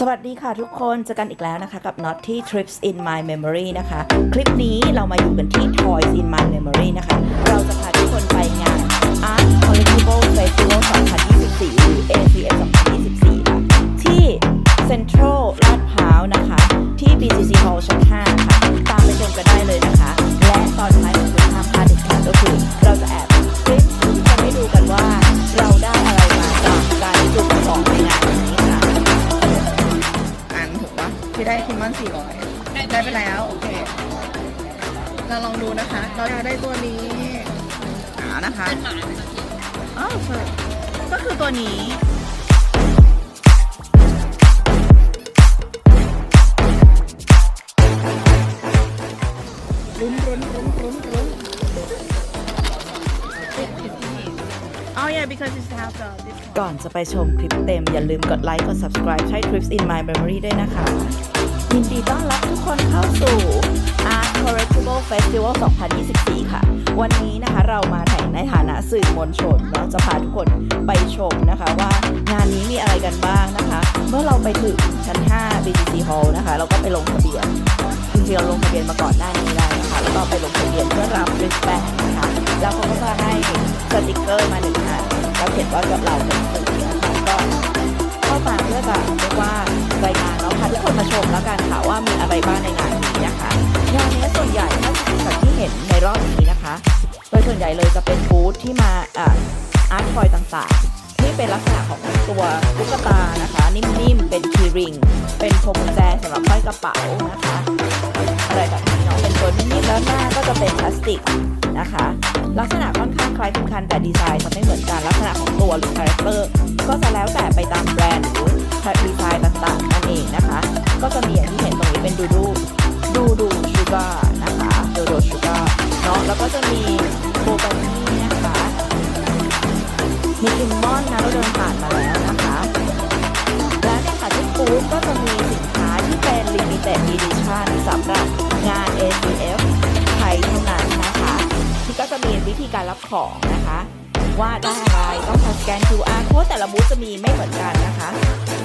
สวัสดีค่ะทุกคนเจอกันอีกแล้วนะคะกับ Not ที่ Trips in My Memory นะคะ คลิปนี้เรามาอยู่กันที่ Toys in My Memory นะคะ เราจะพาทุกคนไปงาน Art Collectible Festival 2024 หรือ ACF 2024ค่ะที่ Central ลาดพร้าวนะคะ ที่ BCC Hall ชั้น5ค่ะ ตามไปชมกันได้เลยนะคะ และตอนท้ายของคุณห้ามพลาดเด็ดขาดก็คือ เราจะแอบคลิปจะให้ดูกันว่า ที่ได้คิมมอนสี่ร้อยได้ไปแล้ว โอเค เราลองดูนะคะ เราจะได้ตัวนี้อ่านะคะอ้าวใช่ก็คือตัวนี้รุ้นรุ้นรุ้นรุ้นรุ้น Oh yeah because it's half the ก่อนจะไปชมคลิปเต็ม อย่าลืมกดไลค์ กด subscribe ใช้ Trips in My Memory ด้วยนะคะ Festival 2024 ค่ะ วันนี้นะคะเรามาถ่ายในฐานะสื่อมวลชนเราจะพาทุกคนไปชมนะคะว่างานนี้มีอะไรกันบ้างนะคะ เมื่อเราไปถึงชั้น 5 BTC Hall นะคะ เราก็ไปลงทะเบียนจริงๆเราลงทะเบียนมาก่อนหน้านี้แล้วนะคะแล้วก็ไปลงทะเบียนเพื่อรับริสแบนนะคะแล้วเขาก็จะให้สติกเกอร์มาหนึ่งอันแล้วเขียนว่ากับเราเป็นสื่อนะคะก็เข้ามาเพื่อจะเรียกว่ารายงานเนาะพาทุกคนมาชมแล้วกันค่ะว่ามีอะไรบ้างในงานนี้ รอบนี้นะคะ โดยส่วนใหญ่เลยจะเป็นบูธที่มาอาร์ตทอยต่างๆ ที่เป็นลักษณะของตัวตุ๊กตานะคะ นิ่มๆ เป็นคีริง เป็นพวงกุญแจสำหรับห้อยกระเป๋านะคะอะไรแบบนี้เนาะเป็นตัวนิ่มๆแล้วหน้าก็จะเป็นพลาสติกนะคะ ลักษณะค่อนข้างคล้ายคลึงกันแต่ดีไซน์จะไม่เหมือนกันลักษณะของตัวหรือคาแรคเตอร์ก็จะแล้วแต่ไปตามแบรนด์หรือดีไซน์ต่างๆนั่นเองนะคะ ก็จะมีอย่างที่เห็นตรงนี้เป็นดูดูดูดูชูการ์ เนาะ แล้วก็จะมีโบกานี่นะคะ มีคิมมอนนะเราเดินผ่านมาแล้วนะคะและเนี่ยค่ะที่บูธก็จะมีสินค้าที่เป็น limited edition สำหรับงาน ACF ไทยเท่านั้นนะคะ ที่ก็จะมีวิธีการรับของนะคะ ว่าได้อะไรต้องสแกน QR code แต่ละบูธจะมีไม่เหมือนกันนะคะ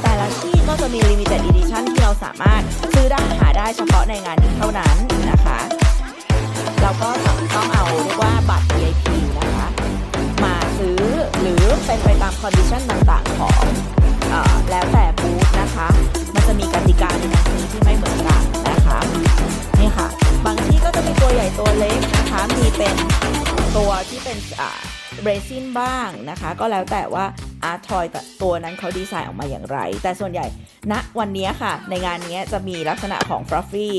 แต่ละที่ก็จะมี limited edition ที่เราสามารถซื้อได้หาได้เฉพาะในงานนี้เท่านั้นนะคะ เราก็ต้องเอาเรียกว่าบัตร VIP นะคะ มาซื้อหรือเป็นไปตามคอนดิชันต่างๆของอแล้วแต่บูธนะคะ มันจะมีกติกาในการซื้อที่ไม่เหมือนกันนะคะนี่ค่ะ บางที่ก็จะมีตัวใหญ่ตัวเล็กนะคะ มีเป็นตัวที่เป็นอ่าเรซินบ้างนะคะ ก็แล้วแต่ว่าอาร์ทอยตัวนั้นเขาดีไซน์ออกมาอย่างไร แต่ส่วนใหญ่ณวันนี้ค่ะ ในงานนี้จะมีลักษณะของฟรัฟฟี่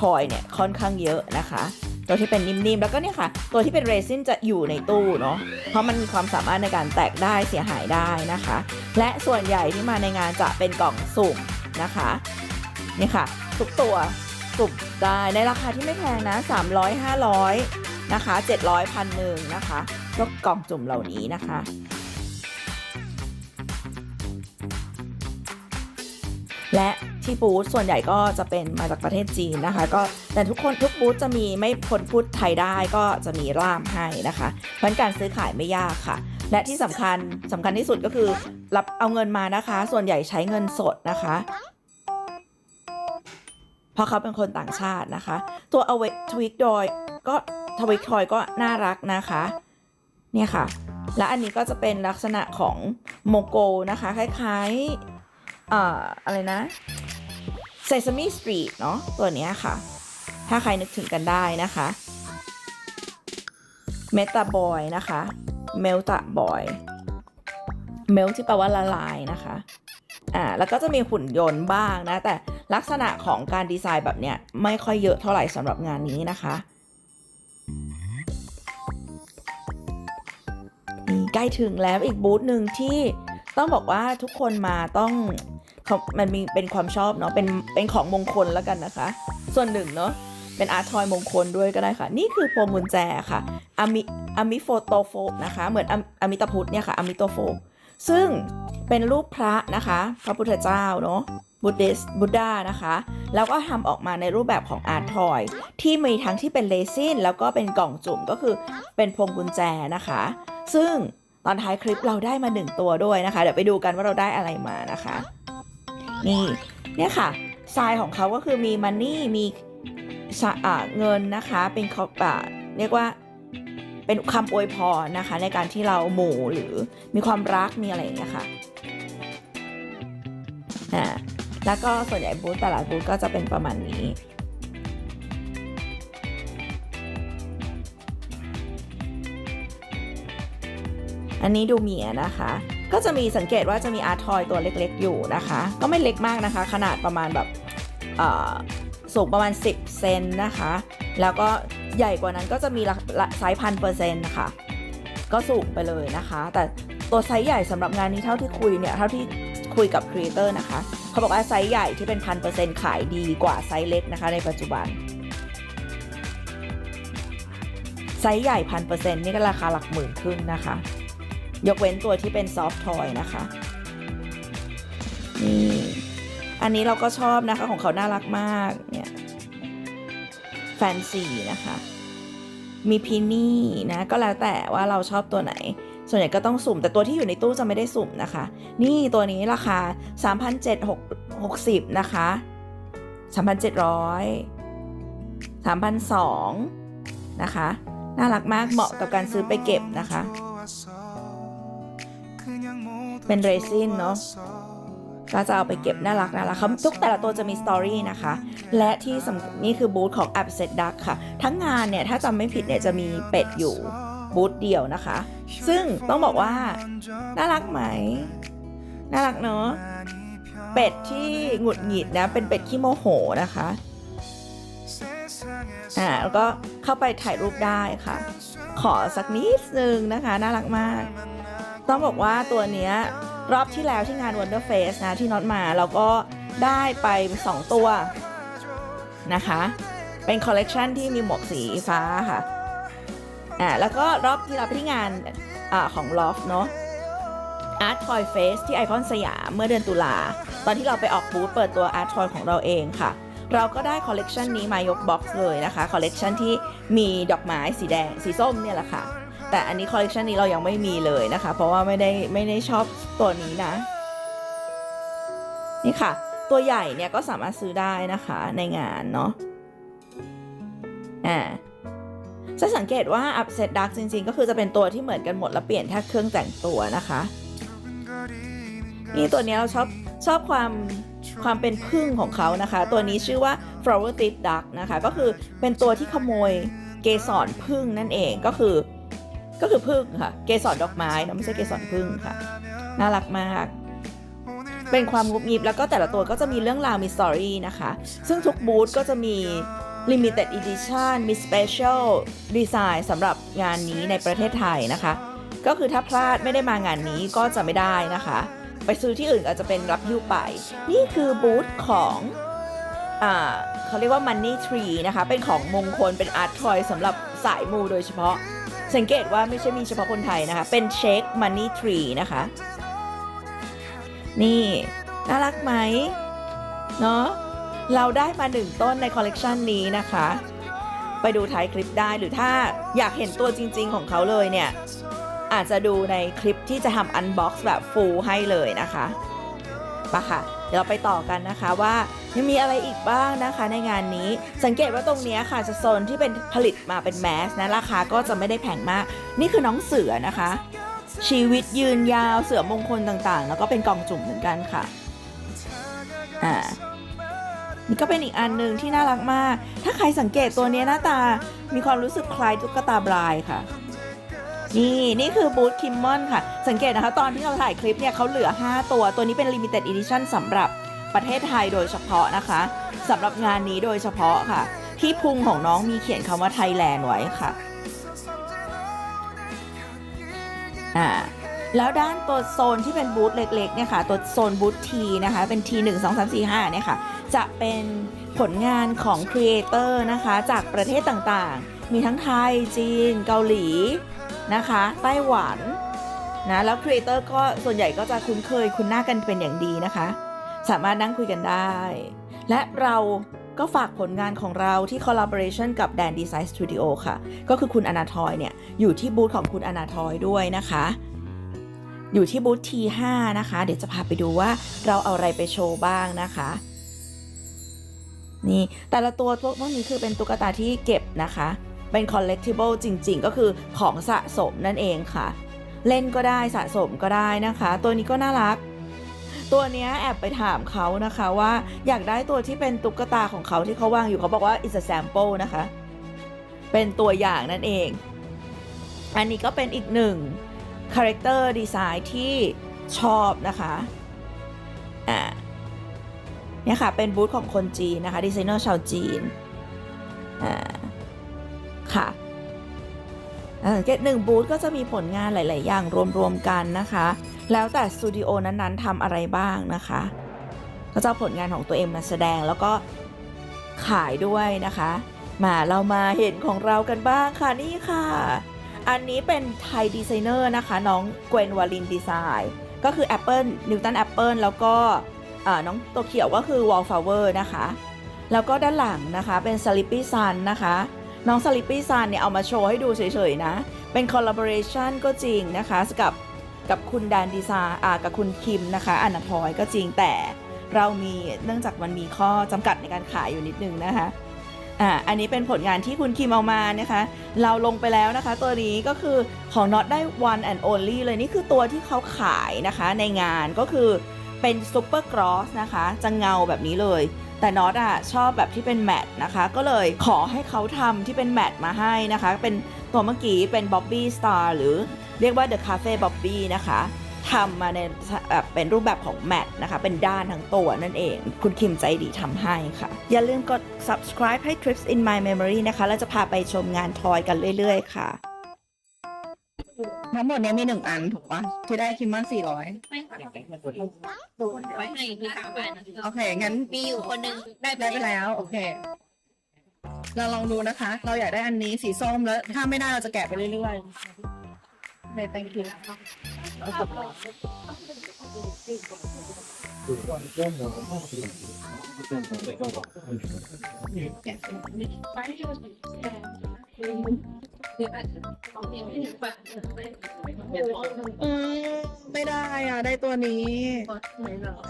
ทอยเนี่ยค่อนข้างเยอะนะคะ ตัวที่เป็นนิ่มๆ แล้วก็เนี่ยค่ะ ตัวที่เป็นเรซินจะอยู่ในตู้เนาะ เพราะมันมีความสามารถในการแตกได้เสียหายได้นะคะ และส่วนใหญ่ที่มาในงานจะเป็นกล่องสุ่มนะคะนี่ค่ะ ทุกตัวสุ่มได้ในราคาที่ไม่แพงนะ 300 500 นะคะ 700พันหนึ่งนะคะก็กล่องจุ่มเหล่านี้นะคะและ ที่บูธส่วนใหญ่ก็จะเป็นมาจากประเทศจีนนะคะ ก็แต่ทุกคนทุกบูธจะมีไม่พ้นพูดไทยได้ก็จะมีร่ามให้นะคะเพราะการซื้อขายไม่ยากค่ะ และที่สำคัญสำคัญที่สุดก็คือรับเอาเงินมานะคะ ส่วนใหญ่ใช้เงินสดนะคะเพราะเขาเป็นคนต่างชาตินะคะ ตัวเอาไว้ทวิกดอยก็ทวิกทอยก็น่ารักนะคะ เนี่ยค่ะ และอันนี้ก็จะเป็นลักษณะของโมโกนะคะ คล้ายๆ เอ่อ อะไรนะ Sesame Street เนาะตัวนี้ค่ะ ถ้าใครนึกถึงกันได้นะคะ Meta Boy นะคะ Melta Boy Melt ที่แปลว่าละลายนะคะอ่าแล้วก็จะมีหุ่นยนต์บ้างนะ แต่ลักษณะของการดีไซน์แบบเนี้ยไม่ค่อยเยอะเท่าไหร่สำหรับงานนี้นะคะนี่ใกล้ถึงแล้วอีกบูธหนึ่งที่ต้องบอกว่าทุกคนมาต้อง มันมีเป็นความชอบเนาะเป็นเป็นของมงคลแล้วกันนะคะ ส่วนหนึ่งเนาะเป็นอาร์ทอยมงคลด้วยก็ได้ค่ะ นี่คือพวงกุญแจค่ะอามิอามิโฟโตโฟนะคะเหมือนอามิตพุทธเนี่ยค่ะอามิโตโฟ ซึ่งเป็นรูปพระนะคะ พระพุทธเจ้าเนาะบุตเดสบุดดานะคะ แล้วก็ทำออกมาในรูปแบบของอาร์ทอย ที่มีทั้งที่เป็นเลซินแล้วก็เป็นกล่องจุ่มก็คือเป็นพวงกุญแจนะคะ ซึ่งตอนท้ายคลิปเราได้มาหนึ่งตัวด้วยนะคะ เดี๋ยวไปดูกันว่าเราได้อะไรมานะคะ นี่เนี่ยค่ะทรายของเขาก็คือมีมันนี่มีเงินนะคะเป็นเขาอ่าเรียกว่าเป็นคำอวยพรนะคะ ในการที่เราหมู่หรือมีความรักมีอะไรอย่างเงี้ยค่ะอ่าแล้วก็ส่วนใหญ่บูธแต่ละบูธก็จะเป็นประมาณนี้อันนี้ดูเมียนะคะ ก็จะมีสังเกตว่าจะมีอาร์ทอยตัวเล็กๆอยู่นะคะ ก็ไม่เล็กมากนะคะ ขนาดประมาณแบบสูงประมาณ 10 เซนนะคะ แล้วก็ใหญ่กว่านั้นก็จะมีละละไซส์พันเปอร์เซ็นต์นะคะก็สูงไปเลยนะคะ แต่ตัวไซส์ใหญ่สำหรับงานนี้เท่าที่คุยเนี่ยเท่าที่คุยกับครีเอเตอร์นะคะ เขาบอกว่าไซส์ใหญ่ที่เป็นพันเปอร์เซ็นต์ขายดีกว่าไซส์เล็กนะคะ ในปัจจุบัน ไซส์ใหญ่พันเปอร์เซ็นต์นี่ก็ราคาหลักหมื่นขึ้นนะคะ ยกเว้นตัวที่เป็นซอฟต์ทอยนะคะนี่อันนี้เราก็ชอบนะคะของเขาน่ารักมากเนี่ยแฟนซีนะคะ มีพินี่นะก็แล้วแต่ว่าเราชอบตัวไหน ส่วนใหญ่ก็ต้องสุ่ม แต่ตัวที่อยู่ในตู้จะไม่ได้สุ่มนะคะ นี่ตัวนี้ราคา 3,760 นะคะ 3,700 3,200นะคะ น่ารักมากเหมาะกับการซื้อไปเก็บนะคะ เป็นเรซินเนาะก็จะเอาไปเก็บน่ารักน่ารักเขาทุกแต่ละตัวจะมีสตอรี่นะคะ และที่สำคัญนี่คือบูธของ a p s e t Duck ค่ะ ทั้งงานเนี่ย ถ้าจำไม่ผิดเนี่ย จะมีเป็ดอยู่บูธเดียวนะคะ ซึ่งต้องบอกว่า น่ารักไหม น่ารักเนาะเป็ดที่หงุดหงิดนะ เป็นเป็ดขี้โมโหนะคะอ่าแล้วก็เข้าไปถ่ายรูปได้ค่ะ ขอสักนิดนึงนะคะ น่ารักมาก ต้องบอกว่าตัวเนี้ยรอบที่แล้วที่งาน Wonder Face นะที่น็อตมาเราก็ได้ไป 2 ตัวนะคะ เป็นคอลเลกชันที่มีหมวกสีฟ้าค่ะอ่าแล้วก็รอบที่เราไปที่งานอาของ Loft เนาะ Art Toy Face ที่ไอคอนสยามเมื่อเดือนตุลา ตอนที่เราไปออกบูธเปิดตัว Art Toy ของเราเองค่ะ เราก็ได้คอลเลกชันนี้มายกบ็อกซ์เลยนะคะ คอลเลกชันที่มีดอกไม้สีแดงสีส้มเนี่ยแหละค่ะ แต่อันนี้คอลเลกชันนี้เรายังไม่มีเลยนะคะ เพราะว่าไม่ได้ไม่ได้ชอบตัวนี้นะ นี่ค่ะ ตัวใหญ่เนี่ยก็สามารถซื้อได้นะคะในงานเนาะอ่าจะสังเกตว่า Upset Dark จริงๆ ก็คือจะเป็นตัวที่เหมือนกันหมดแล้วเปลี่ยนแค่เครื่องแต่งตัวนะคะ นี่ตัวนี้เราชอบชอบความความเป็นพึ่งของเขานะคะ ตัวนี้ชื่อว่า flower tip duck นะคะ ก็คือเป็นตัวที่ขโมยเกสรพึ่งนั่นเองก็คือ ก็คือพึ่งค่ะ เกสรดอกไม้นะไม่ใช่เกสรพึ่งค่ะ น่ารักมาก เป็นความงุบงิบแล้วก็แต่ละตัวก็จะมีเรื่องราวมีสตอรี่นะคะ ซึ่งทุกบูธก็จะมี limited edition มี special design สำหรับงานนี้ในประเทศไทยนะคะ ก็คือถ้าพลาดไม่ได้มางานนี้ก็จะไม่ได้นะคะ ไปซื้อที่อื่นอาจจะเป็นรับหิ้วไป นี่คือบูธของอ่าเขาเรียกว่า Money Tree นะคะ เป็นของมงคลเป็นอาร์ตทอยสำหรับสายมูโดยเฉพาะ สังเกตว่าไม่ใช่มีเฉพาะคนไทยนะคะ เป็นเช็ค Money Tree นะคะ นี่ น่ารักไหมเนาะเราได้มาหนึ่งต้นในคอลเลกชันนี้นะคะ ไปดูท้ายคลิปได้หรือถ้าอยากเห็นตัวจริง ๆ ของเขาเลยเนี่ย อาจจะดูในคลิปที่จะทำอันบ็อกซ์แบบฟูลให้เลยนะคะปะค่ะ เดี๋ยวเราไปต่อกันนะคะว่า ยังมีอะไรอีกบ้างนะคะในงานนี้ สังเกตว่าตรงนี้ค่ะจะโซนที่เป็นผลิตมาเป็นแมสนะราคาก็จะไม่ได้แพงมาก นี่คือน้องเสือนะคะ ชีวิตยืนยาวเสือมงคลต่างๆ แล้วก็เป็นกล่องจุ่มเหมือนกันค่ะอ่านี่ก็เป็นอีกอันหนึ่งที่น่ารักมาก ถ้าใครสังเกตตัวนี้หน้าตา มีความรู้สึกคล้ายตุ๊กตาบรายค่ะ นี่นี่คือบูธคิมมอนค่ะ สังเกตนะคะ ตอนที่เราถ่ายคลิปเนี่ยเขาเหลือ 5 ตัว ตัวนี้เป็น Limited Edition สำหรับ ประเทศไทยโดยเฉพาะนะคะสำหรับงานนี้โดยเฉพาะค่ะ ที่พุงของน้องมีเขียนคำว่าไทยแลนด์ไว้ค่ะอ่าแล้วด้านตัวโซนที่เป็นบูธเล็กๆเนี่ยค่ะตัวโซนบูธทีนะคะเป็น T 1 2 3 4 5เนี่ยค่ะจะเป็นผลงานของครีเอเตอร์นะคะจากประเทศต่างๆ มีทั้งไทย จีน เกาหลีนะคะไต้หวันนะแล้วครีเอเตอร์ก็ส่วนใหญ่ก็จะคุ้นเคยคุ้นหน้ากันเป็นอย่างดีนะคะ สามารถนั่งคุยกันได้ และเราก็ฝากผลงานของเราที่ collaboration กับ Dan Design Studio ค่ะ ก็คือคุณอนาทอยเนี่ย อยู่ที่บูธของคุณอนาทอยด้วยนะคะ อยู่ที่บูธ T5 นะคะ เดี๋ยวจะพาไปดูว่าเราเอาอะไรไปโชว์บ้างนะคะนี่แต่ละตัวพวกพวกนี้คือเป็นตุ๊กตาที่เก็บนะคะ เป็น collectible จริง ๆ ก็คือของสะสมนั่นเองค่ะ เล่นก็ได้สะสมก็ได้นะคะ ตัวนี้ก็น่ารัก ตัวนี้แอบไปถามเขานะคะว่าอยากได้ตัวที่เป็นตุ๊กตาของเขาที่เขาวางอยู่เขาบอกว่า is a sample นะคะ เป็นตัวอย่างนั่นเอง อันนี้ก็เป็นอีกหนึ่ง character design ที่ชอบนะคะอ่าเนี่ยค่ะ เป็นบูธของคนจีนนะคะ ดีไซเนอร์ชาวจีนอ่าค่ะอ่าเกตหนึ่งบูธก็จะมีผลงานหลาย ๆ อย่างรวม ๆ กันนะคะ แล้วแต่สตูดิโอนั้นๆทำอะไรบ้างนะคะก็จะผลงานของตัวเองมาแสดงแล้วก็ขายด้วยนะคะ มาเรามาเห็นของเรากันบ้างค่ะนี่ค่ะ อันนี้เป็นไทยดีไซเนอร์นะคะน้องเกวนวาลินดีไซน์ก็คือ Apple นิวตันแอปเปิลแล้วก็น้องตัวเขียวก็คือ Wallflower นะคะ แล้วก็ด้านหลังนะคะเป็น Sleepy Sun นะคะ น้อง Sleepy Sun เนี่ยเอามาโชว์ให้ดูเฉยๆนะ เป็น collaboration ก็จริงนะคะกับ กับคุณแดนดีไซน์อ่ากับคุณคิมนะคะอนาทอยก็จริงแต่เรามีเนื่องจากมันมีข้อจำกัดในการขายอยู่นิดนึงนะคะอ่าอันนี้เป็นผลงานที่คุณคิมเอามานะคะ เราลงไปแล้วนะคะ ตัวนี้ก็คือของน็อตได้ one and only เลยนี่คือตัวที่เขาขายนะคะในงานก็คือเป็นซูเปอร์กรอสนะคะจะเงาแบบนี้เลย แต่น็อตอะชอบแบบที่เป็นแมตต์นะคะ ก็เลยขอให้เขาทำที่เป็นแมตต์มาให้นะคะ เป็นตัวเมื่อกี้เป็น Bobby Star หรือ เรียกว่า The Cafe Bobby นะคะทำมาในแบบเป็นรูปแบบของแมตต์นะคะ เป็นด้านทั้งตัวนั่นเอง คุณคิมใจดีทำให้ค่ะ อย่าลืมกด subscribe ให้ Trips in My Memory นะคะ แล้วจะพาไปชมงานทอยกันเรื่อยๆค่ะ ทั้งหมดเนี้ยมีหนึ่งอันถูกปะที่ได้คิมมอนสี่ร้อยไม่ค่ะไว้ให้มีสามอันโอเค งั้นมีอยู่คนหนึงได้ได้ไปแล้ว โอเค เราลองดูนะคะ เราอยากได้อันนี้สีส้มแล้ว ถ้าไม่ได้เราจะแกะไปเรื่อยๆ ใน thank you อืมไม่ได้อะ ได้ตัวนี้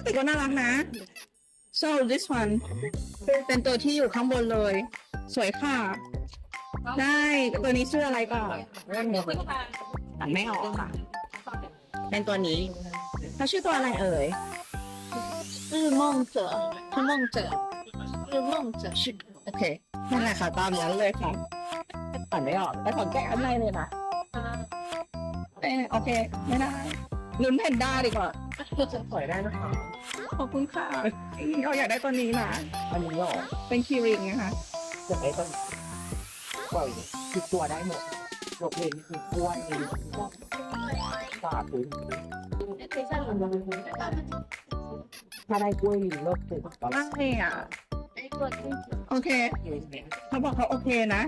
แต่ก็น่ารักนะ so this one เป็นตัวที่อยู่ข้างบนเลย สวยค่ะ ได้ ตัวนี้ชื่ออะไรก่อน ไม่ออกค่ะ เป็นตัวนี้เขาชื่อตัวอะไรเอ่ยคือมองเจอคือมองเจอคือมองเจอชื่อโอเคนั่นแหละค่ะตามนั้นเลยค่ะผ่านไม่ออกแต่ของแกะอะไรเลยนะเออโอเค ไม่ได้ลุ้นแพนด้าดีกว่าถอยได้นะคะขอบคุณค่ะเราอยากได้ตัวนี้นะ อันนี้หรอเป็นคีริงนะคะจะไปต้องปล่อาอีกตัวได้หมด บเพลงนี่คือกล้ยนี่สาธุถ้าได้กล้วยลิงเลิติดตอนนั่งเลยอะโอเคเขาบอกเขาโอเคนะ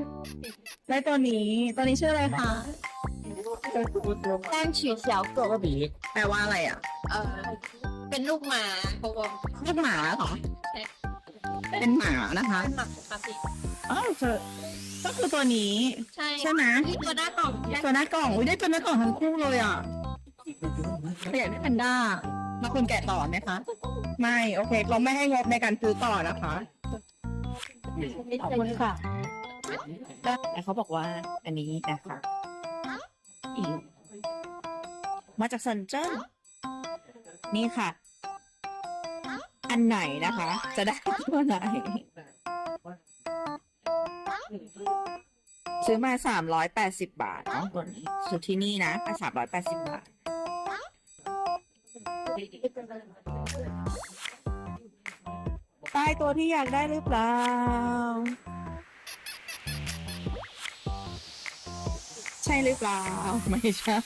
ได้ตัวนี้ตัวนี้ชื่ออะไรคะตั้งชื่อเสี่ยวกบีแปลว่าอะไรอะ เออเป็นลูกหมาเขาบอกลูกหมาเหรอ เป็นหมานะคะเป็นหมาปกติอ้าเจอ ก็คือตัวนี้ ใช่ใช่ไหมที่ตัวหน้ากล่องใช่ตัวหน้ากล่อง อุ้ยได้ตัวหน้ากล่องทั้งคู่เลยอะอยากได้แพนด้ามาคุณแกะต่อไหมคะ ไม่ โอเคเขาไม่ให้งบในการซื้อต่อนะคะ ขอบคุณค่ะแล้วเขาบอกว่าอันนี้นะคะอีกมาจากซันเจิ้นนี่ค่ะ อันไหนนะคะ จะได้ตัวไหน ซื้อมาสามร้อยแปดสิบบาทเนาะตัวนี้ซื้อที่นี่นะสามร้อยแปดสิบบาทได้ตัวที่อยากได้หรือเปล่า ใช่หรือเปล่า ไม่ใช่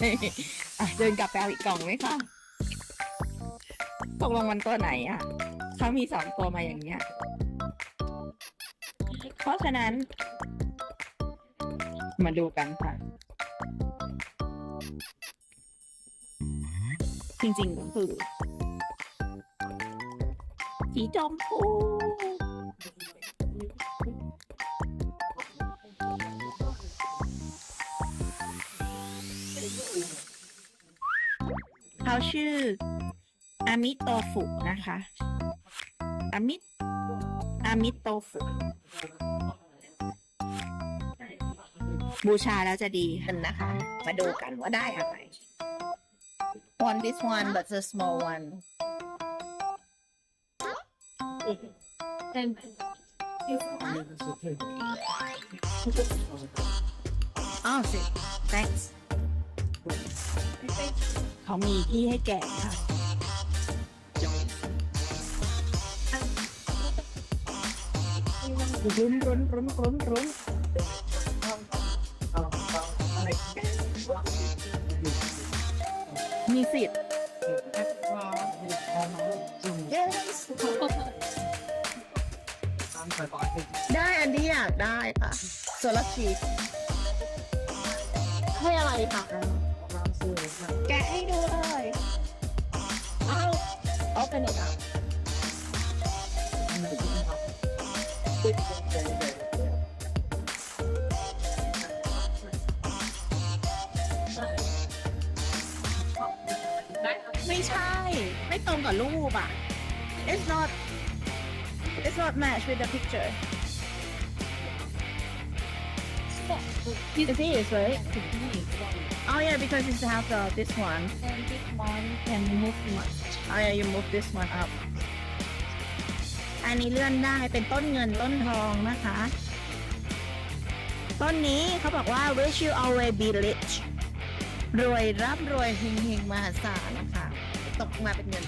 เดินกลับไปเอาอีกกล่องไหมคะตกลงมันตัวไหนอะเขามีสองตัวมาอย่างเงี้ย เพราะฉะนั้น มาดูกันค่ะ จริงๆก็คือสีจอมพูเขาชื่ออามิโตฟุนะคะอามิ อามิโตฟุบูชาแล้วจะดีขึ้นนะคะ มาดูกันว่าได้อะไร one this one but the small one And อ้าวสิ thanks เขามีที่ให้แกะค่ะ รุนรุนรุนรุนรุนมีสิทธิ์ได้อันที่อยากได้ค่ะโซลาชีให้อะไรคะแกะให้ดูเลยอ้าเอาเป็นอีกอะ ไม่ใช่ ไม่ตรงกับรูปอะ it's not it's not match with the picture It is right oh yeah because it's have the this one and this one can move much oh yeah you move this one up อันนี้เลื่อนได้เป็นต้นเงินต้นทองนะคะ ต้นนี้เขาบอกว่า wish you always be rich รวยร่ำรวยเฮงๆมหาศาลนะคะ ตกมาเป็นเงิน